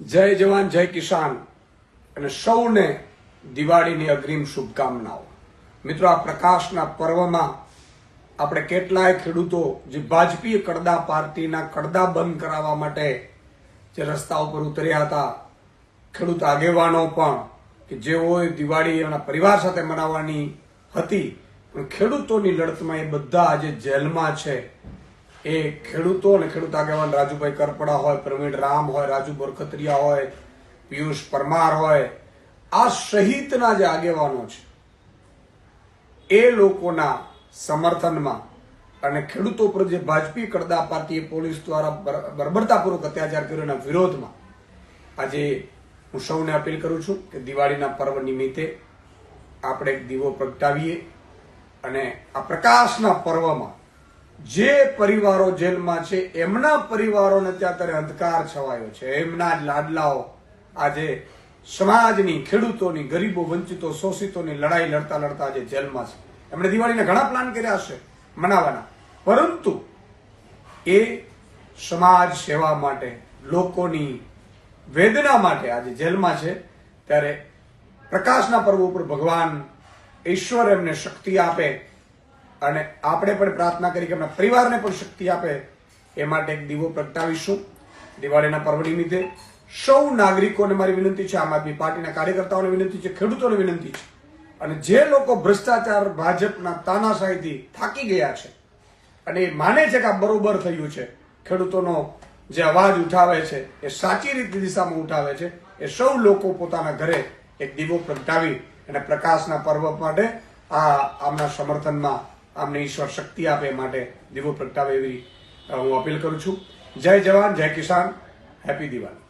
જય જવાન, જય કિસાન. અને સૌને દિવાળીની અગ્રિમ શુભકામનાઓ. મિત્રો, આ પ્રકાશના પર્વમાં આપણે કેટલાય ખેડૂતો જે ભાજપી કડદા પાર્ટીના કડદા બંધ કરાવવા માટે જે રસ્તા ઉપર ઉતર્યા હતા, ખેડૂત આગેવાનો પણ કે જેઓએ દિવાળી એના પરિવાર સાથે મનાવવાની હતી, પણ ખેડૂતોની લડતમાં એ બધા આજે જેલમાં છે. એ ખેડૂતો અને ખેડૂત આગેવાન રાજુભાઈ કરપડા હોય, પ્રવીણ રામ હોય, રાજુ બોરખત્રિયા હોય, પિયુષ પરમાર હોય, આ સહિતના જે આગેવાનો છે, એ લોકોના સમર્થનમાં અને ખેડૂતો પર જે ભાજપી કડદા પાર્ટીએ પોલીસ દ્વારા બર- બર્બરતાપૂર્વક અત્યાચાર કર્યો એના વિરોધમાં, આજે હું સૌને અપીલ કરું છું કે દિવાળીના પર્વ નિમિત્તે આપણે એક દીવો પ્રગટાવીએ અને આ પ્રકાશના પર્વમાં જે પરિવારો જેલમાં છે, એમના પરિવારોને ત્યાં અત્યારે અંધકાર છવાયો છે. એમના જ લાડલાઓ આજે સમાજની, ખેડૂતોની, ગરીબો, વંચિતો, શોષિતોની લડાઈ લડતા લડતા આજે જેલમાં છે. એમણે દિવાળીના ઘણા પ્લાન કર્યા હશે, મનાવવાના. પરંતુ એ સમાજ સેવા માટે, લોકોની વેદના માટે આજે જેલમાં છે, ત્યારે પ્રકાશના પર્વ ઉપર ભગવાન ઈશ્વર એમને શક્તિ આપે અને આપણે પણ પ્રાર્થના કરી કે એમના પરિવારને પણ શક્તિ આપે એ માટે એક દીવો પ્રગટાવીશું. દિવાળીના પર્વ નિમિત્તે સૌ નાગરિકોને મારી વિનંતી છે, આમ આદમી પાર્ટીના કાર્યકર્તાઓને વિનંતી છે, ખેડૂતોને વિનંતી છે. અને જે લોકો ભ્રષ્ટાચાર ભાજપના તાનાશાહીથી થાકી ગયા છે અને એ માને છે કે આ બરોબર થયું છે, ખેડૂતોનો જે અવાજ ઉઠાવે છે, એ સાચી રીતે દિશામાં ઉઠાવે છે, એ સૌ લોકો પોતાના ઘરે એક દીવો પ્રગટાવી અને પ્રકાશના પર્વ માટે આ આમના સમર્થનમાં આમને ઈશ્વર શક્તિ આપે માટે દીવો પ્રગટાવે એવી હું અપીલ કરું છું. જય જવાન, જય કિસાન, હેપી દિવાળી.